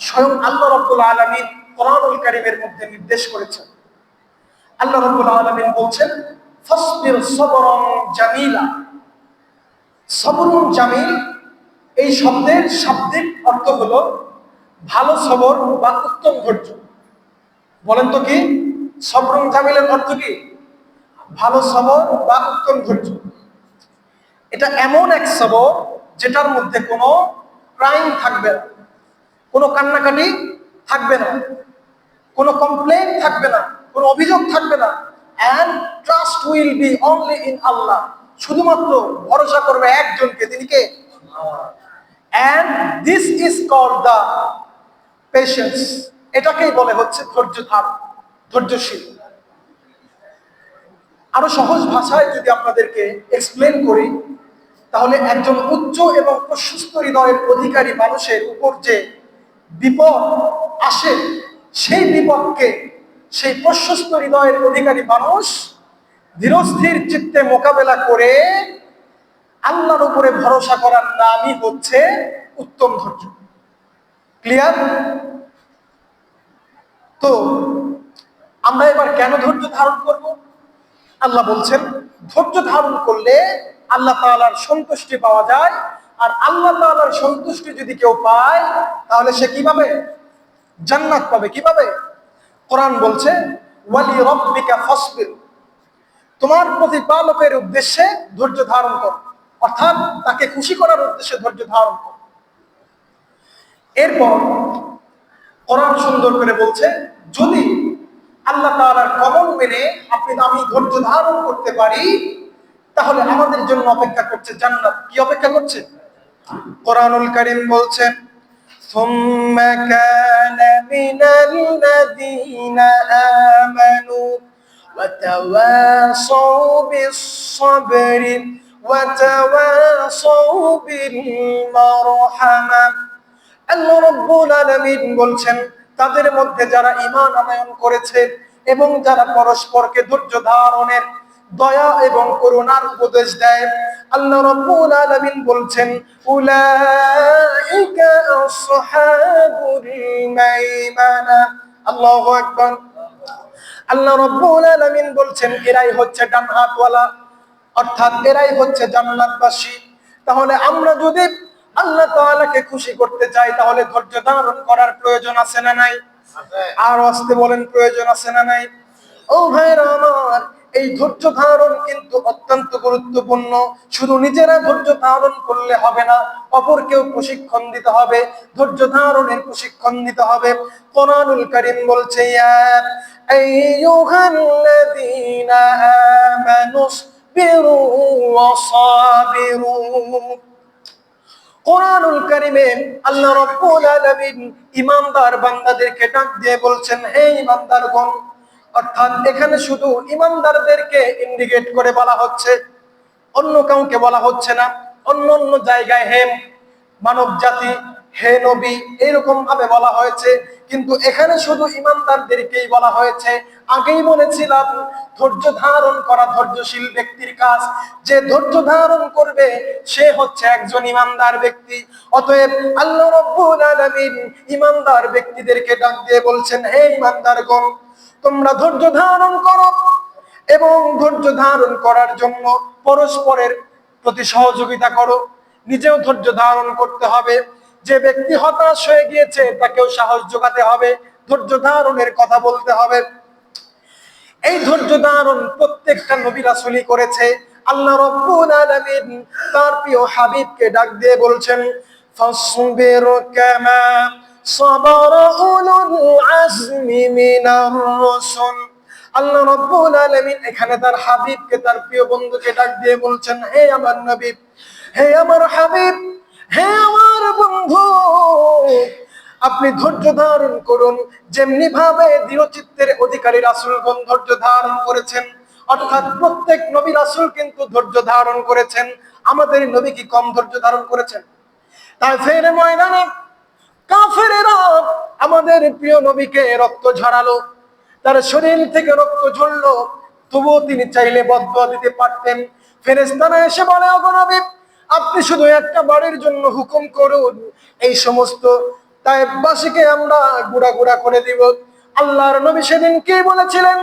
স্বয়ং আল্লাহ রব্বুল আলমিন কোরআনুল কারিমের মধ্যে নির্দেশ করেছেন। আল্লাহ রব্বুল আলমিন বলছেন, ফসবির সবরং জামিলা। জামিল, এই শব্দের শাব্দিক অর্থ হলো ভালো সবর বা উত্তম ধৈর্য। বলেন তো কি? সবরুন জামিলের অর্থ কি? ভালো সবর বা উত্তম ধৈর্য। এটা এমন এক সবর যেটার মধ্যে কোনো ক্রাইম থাকবে না। কোনো কান্নাকাটি থাকবে না। কোনো কমপ্লেন থাকবে না। কোনো অভিযোগ থাকবে না। And trust will be only in Allah শুধুমাত্র ভরসা করবে একজনকে, তিনি কে? And this is called the patience এটাকেই বলে হচ্ছে ধৈর্য ধার, ধৈর্যশীল। আরও সহজ ভাষায় যদি আপনাদেরকে এক্সপ্লেন করি, তাহলে একজন উচ্চ এবং প্রশস্ত হৃদয়ের অধিকারী মানুষের উপর যে বিপদ আসে, সেই বিপদকে, সেই প্রশস্ত হৃদয়ের অধিকারী মানুষ ধীরস্থির চিত্তে মোকাবেলা করে আল্লাহর উপরে ভরসা করার নামই হচ্ছে উত্তম ধৈর্য। ক্লিয়ার? তো আমরা এবার কেন ধৈর্য ধারণ করব? আল্লাহ বলছেন, ধৈর্য ধারণ করলে আল্লাহ তাআলার সন্তুষ্টি পাওয়া যায় আর আল্লাহ তাআলার সন্তুষ্টি যদি কেউ পায়, তাহলে সে কীভাবে? জান্নাত পাবে কীভাবে? কোরআন বলছে, ওয়ালি রব্বিকা ফসবির। তোমার প্রতিপালকের উদ্দেশ্যে ধৈর্য ধারণ করো। অর্থাৎ তাকে খুশি করার উদ্দেশ্যে ধৈর্য ধারণ করো। এরপর কোরআন সুন্দর করে বলছে, যদি আল্লাহ তাআলার কমন মেনে আপনি আমি ধৈর্য ধারণ করতে পারি, তাহলে আমাদের জন্য অপেক্ষা করছে জান্নাত। কি অপেক্ষা করছে? কোরআনুল কারীম বলছে ثم كان من الذين آمنوا وتواصوا بالصبر وتواصوا بالمرحمة আল্লাহ রব্বুল আলামিন বলছেন তাদের মধ্যে যারা ঈমান আনয়ন করেছে এবং যারা পরস্পরকে ধৈর্য ধারণের দয়া এবং করুণার উপদেশ দেয় আল্লাহ রব্বুল আলামিন বলছেন উলাইকা আসহাবুল মাইমানা। আল্লাহু আকবার। আল্লাহ রব্বুল আলামিন বলছেন এরাই হচ্ছে ডান হাতওয়ালা। অর্থাৎ এরাই হচ্ছে জান্নাতবাসী। তাহলে আমরা যদি আল্লাহ তাআলাকে খুশি করতে চাই তাহলে ধৈর্য ধারণ করার প্রয়োজন আছে না নাই? আর আসতে বলেন প্রয়োজন আছে না নাই? ও ভাইরা আমার এই ধৈর্য ধারণ কিন্তু অত্যন্ত গুরুত্বপূর্ণ। শুধু নিজেরা ধৈর্য ধারণ করলে হবে না, অপরকেও প্রশিক্ষণ দিতে হবে। ধৈর্য ধারণের প্রশিক্ষণ দিতে হবে। কোরআনুল কারীম বলছে কোরআনুল কারিমে আল্লাহ রাব্বুল আলামিন ইমানদার বান্দাদেরকে ডাক দিয়ে বলছেন, হে ইমানদারগণ অর্থাৎ এখানে শুধু ইমানদারদেরকে ইন্ডিকেট করে বলা হচ্ছে, অন্য কাউকে বলা হচ্ছে না, অন্য অন্য জায়গায় হে মানব জাতি, হে নবী, এরকম ভাবে বলা হয়েছে। কিন্তু এখানে শুধু ইমানদারদেরকেই বলা হয়েছে। আগেই বলেছিলাম, ধৈর্য ধারণ করা ধৈর্যশীল ব্যক্তির কাজ। যে ধৈর্য ধারণ করবে, সে হচ্ছে একজন ইমানদার ব্যক্তি। অতএব আল্লাহ রব্বুল আলামিন ইমানদার ব্যক্তিদেরকে ডাক দিয়ে বলছেন, হে ইমানদারগণ তোমরা ধৈর্য ধারণ করো এবং ধৈর্য ধারণ করার জন্য পরস্পরের প্রতি সহযোগিতা করো। নিজেও ধৈর্য ধারণ করতে হবে। যে ব্যক্তি হতাশ হয়ে গিয়েছে, তাকেও সাহস যোগাতে হবে। ধৈর্য ধারণের কথা বলতে হবে। এই ধৈর্য ধারণ প্রত্যেকটা নবী করেছে। আল্লাহ রাব্বুল আলামিন তার প্রিয় হাবিবকে ডাক দিয়ে বলছেন কামা সাবার উলুল আজমি মিনার রাসূল আল্লাহ রাব্বুল আলামিন এখানে তার হাবিবকে, তার প্রিয় বন্ধুকে ডাক দিয়ে বলছেন, হে আমার নবী, হে আমার হাবিব, হে আমার বন্ধু, আপনি ধৈর্য ধারণ করুন। যেমনি ভাবে দৃঢ়চিত্তের অধিকারী রাসূলগণ ধৈর্য ধারণ করেছেন, অর্থাৎ প্রত্যেক নবী রাসূল কিন্তু ধৈর্য ধারণ করেছেন। আমাদের নবী কি কম ধৈর্য ধারণ করেছেন? তাই ফের ময়দানে আমাদের প্রিয় নবীকে রক্ত ঝরালো, তার শরীর থেকে রক্ত ঝরলো। তবুও তিনি চাইলে বদ্ধ দিতে পারতেন। ফেরেস্তানা এসে বলে অগনবী আপনি শুধু একটা বাড়ির জন্য হুকুম করুন। এই সমস্ত তাই বাসীকে আমরা গুড়া গুড়া করে দিব। আল্লাহর নবী সেদিন কি বলেছিলেন?